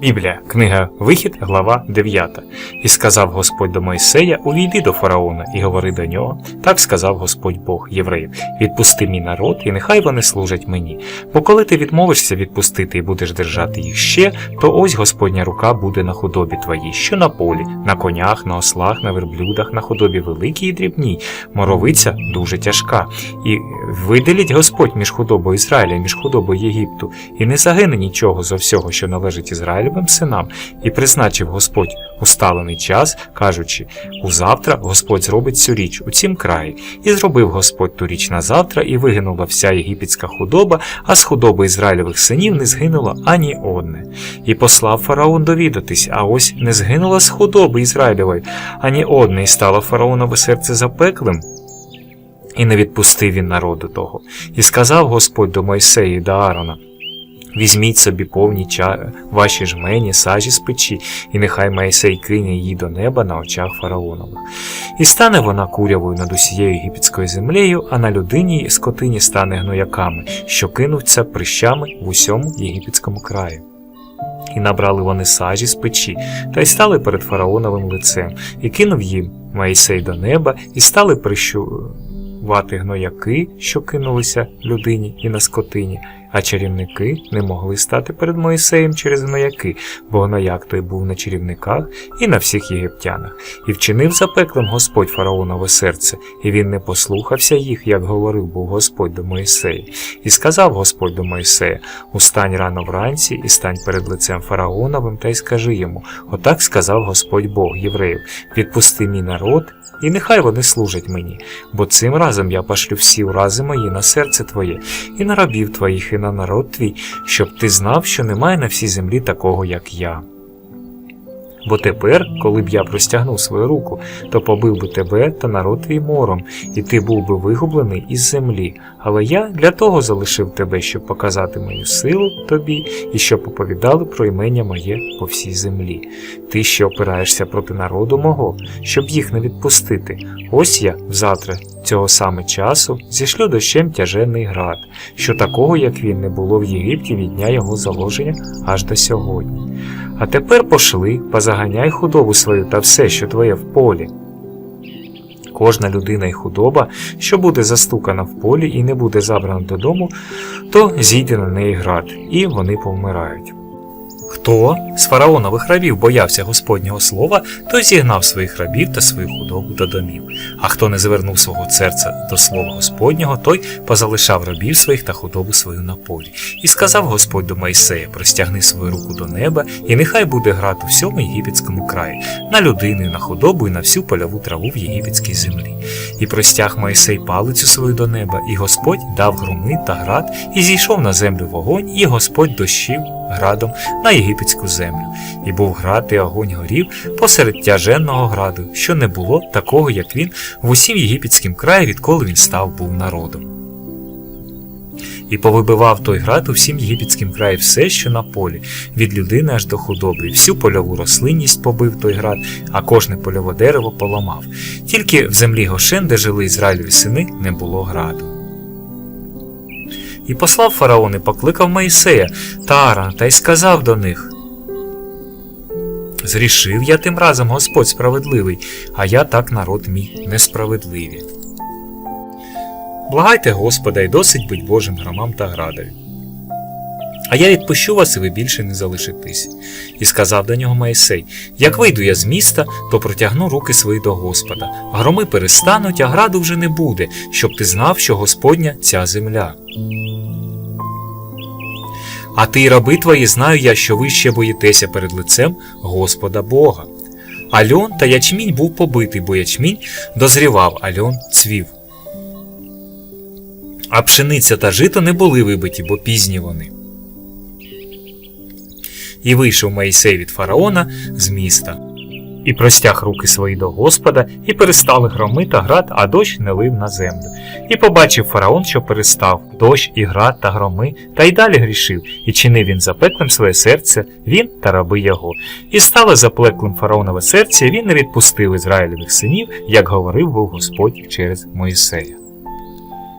Біблія, книга Вихід, глава 9. І сказав Господь до Мойсея: Увійди до фараона і говори до нього. Так сказав Господь Бог євреїв: Відпусти мій народ, і нехай вони служать мені. Бо коли ти відмовишся відпустити і будеш держати їх ще, то ось Господня рука буде на худобі твоїй, що на полі, на конях, на ослах, на верблюдах, на худобі великій і дрібній. Моровиця дуже тяжка. І виделіть Господь між худобою Ізраїля між худобою Єгипту, і не загине нічого зо всього, що належить Ізраїлевим синам, і призначив Господь усталений час, кажучи: Узавтра Господь зробить цю річ у цім краї, і зробив Господь ту річ на завтра, і вигинула вся єгипетська худоба, а з худоби Ізраїлевих синів не згинуло ані одне. І послав фараон довідатись, а ось не згинула з худоби Ізраїлевої ані одне, і стало фараонове серце запеклим. І не відпустив він народу того. І сказав Господь до Мойсея і до Аарона: Візьміть собі повні ча... ваші жмені, сажі з печі, і нехай Моїсей кине її до неба на очах фараонових. І стане вона курявою над усією єгипетською землею, а на людині і скотині стане гнояками, що кинуться прищами в усьому єгипетському краю. І набрали вони сажі з печі, та й стали перед фараоновим лицем, і кинув їм Моїсей до неба, і стали прищувати гнояки, що кинулися людині і на скотині, а чарівники не могли стати перед Моїсеєм через гнояки, бо гнояк той був на чарівниках і на всіх єгиптянах, і вчинив запеклим Господь фараонове серце, і він не послухався їх, як говорив був Господь до Моїсея. І сказав Господь до Моїсея: Устань рано вранці і стань перед лицем фараоновим, та й скажи йому: Отак сказав Господь Бог євреїв: відпусти мій народ. І нехай вони служать мені, бо цим разом я пошлю всі урази мої на серце твоє, і на рабів твоїх, і на народ твій, щоб ти знав, що немає на всій землі такого, як я. Бо тепер, коли б я простягнув свою руку, то побив би тебе та народ твій мором, і ти був би вигублений із землі. Але я для того залишив тебе, щоб показати мою силу тобі і щоб оповідали про імення моє по всій землі. Ти що опираєшся проти народу мого, щоб їх не відпустити. Ось я завтра цього саме часу зішлю дощем тяжений град, що такого, як він, не було в Єгипті від дня його заложення аж до сьогодні. А тепер пошли, позаганяй худобу свою та все, що твоє в полі. Кожна людина і худоба, що буде застукана в полі і не буде забрана додому, то зійде на неї град, і вони повмирають. Хто з фараонових рабів боявся Господнього слова, той зігнав своїх рабів та свою худобу до домів. А хто не звернув свого серця до слова Господнього, той позалишав рабів своїх та худобу свою на полі. І сказав Господь до Моїсея: простягни свою руку до неба, і нехай буде град у всьому єгипетському краї, на людину, на худобу, і на всю польову траву в єгипетській землі. І простяг Моїсей палицю свою до неба, і Господь дав громи та град, і зійшов на землю вогонь, і Господь дощив градом на єгипетську землю, і був град і огонь горів посеред тяженного граду, що не було такого, як він в усім єгипетськім краї, відколи він став був народом. І повибивав той град у всім єгипетськім краї все, що на полі, від людини аж до худоби, і всю польову рослинність побив той град, а кожне польове дерево поламав. Тільки в землі Гошен, де жили Ізраїльові сини, не було граду. І послав фараон і покликав Моїсея та Аарона та й сказав до них: Зрішив я тим разом Господь справедливий, а я так народ мій несправедливі. Благайте Господа і досить будь Божим громам та градові. А я відпущу вас, і ви більше не залишитесь. І сказав до нього Моїсей: Як вийду я з міста, то протягну руки свої до Господа. Громи перестануть, а граду вже не буде, щоб ти знав, що Господня ця земля. А ти, раби твої, знаю я, що ви ще боїтеся перед лицем Господа Бога. Альон та ячмінь був побитий, бо ячмінь дозрівав, альон цвів. А пшениця та жито не були вибиті, бо пізні вони. І вийшов Моїсей від фараона з міста, і простяг руки свої до Господа, і перестали громи та град, а дощ не лив на землю. І побачив фараон, що перестав дощ і град та громи, та й далі грішив, і чинив він запеклим своє серце, він та раби його. І стало запеклим фараонове серце, і він не відпустив Ізраїлевих синів, як говорив був Господь через Моїсея.